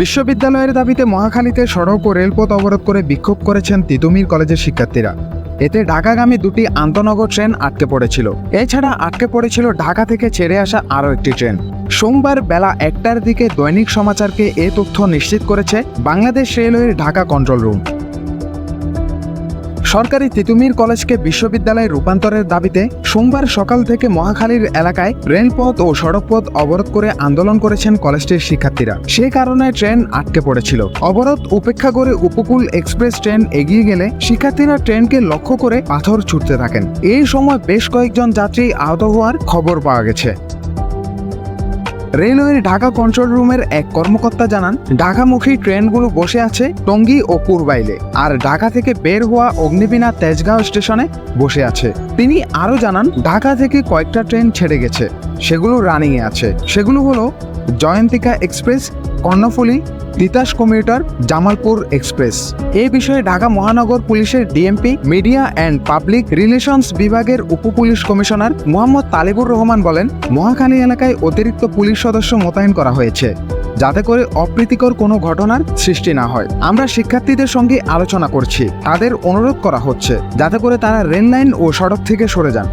বিশ্ববিদ্যালয়ের দাবিতে মহাখালীতে সড়ক ও রেলপথ অবরোধ করে বিক্ষোভ করেছেন তিতুমির কলেজের শিক্ষার্থীরা। এতে ঢাকাগামী দুটি আন্তনগর ট্রেন আটকে পড়েছিল। এছাড়া আটকে পড়েছিল ঢাকা থেকে ছেড়ে আসা আরও একটি ট্রেন। সোমবার বেলা একটার দিকে দৈনিক সমাচারকে এ তথ্য নিশ্চিত করেছে বাংলাদেশ রেলওয়ের ঢাকা কন্ট্রোল রুম। সরকারি তিতুমির কলেজকে বিশ্ববিদ্যালয়ে রূপান্তরের দাবিতে সোমবার সকাল থেকে মহাখালীর এলাকায় রেলপথ ও সড়কপথ অবরোধ করে আন্দোলন করেছেন কলেজটির শিক্ষার্থীরা। সে কারণে ট্রেন আটকে পড়েছিল। অবরোধ উপেক্ষা করে উপকূল এক্সপ্রেস ট্রেন এগিয়ে গেলে শিক্ষার্থীরা ট্রেনকে লক্ষ্য করে পাথর ছুটতে থাকেন। এই সময় বেশ কয়েকজন যাত্রী আহত হওয়ার খবর পাওয়া গেছে। রেলওয়ের ঢাকা কন্ট্রোল রুমের এক কর্মকর্তা জানান, ঢাকামুখী ট্রেনগুলো বসে আছে টঙ্গী ও কুরবাইলে আর ঢাকা থেকে বের হওয়া অগ্নিবীণা তেজগাঁও স্টেশনে বসে আছে। তিনি আরও জানান, ঢাকা থেকে কয়েকটা ট্রেন ছেড়ে গেছে, সেগুলো রানিংয়ে আছে। সেগুলো হলো Jayantika express, Karnaphuli Titas commuter, Jamalpur express. এ বিষয়ে ঢাকা মহানগর পুলিশের DMP, media and public relations বিভাগের উপপুলিশ কমিশনার মোহাম্মদ তালিবুর রহমান বলেন, মহাখালী এলাকায় অতিরিক্ত পুলিশ সদস্য মোতায়েন করা হয়েছে, যাতে করে অপ্রীতিকর কোনো ঘটনার সৃষ্টি না হয়। আমরা শিক্ষার্থীদের সঙ্গে আলোচনা করছি, তাদের অনুরোধ করা হচ্ছে, যাতে করে তারা রেল লাইন ও সড়ক থেকে সরে যান।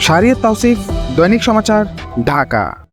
শারিয়ত তাওসিফ দৈনিক সমাচার, ঢাকা।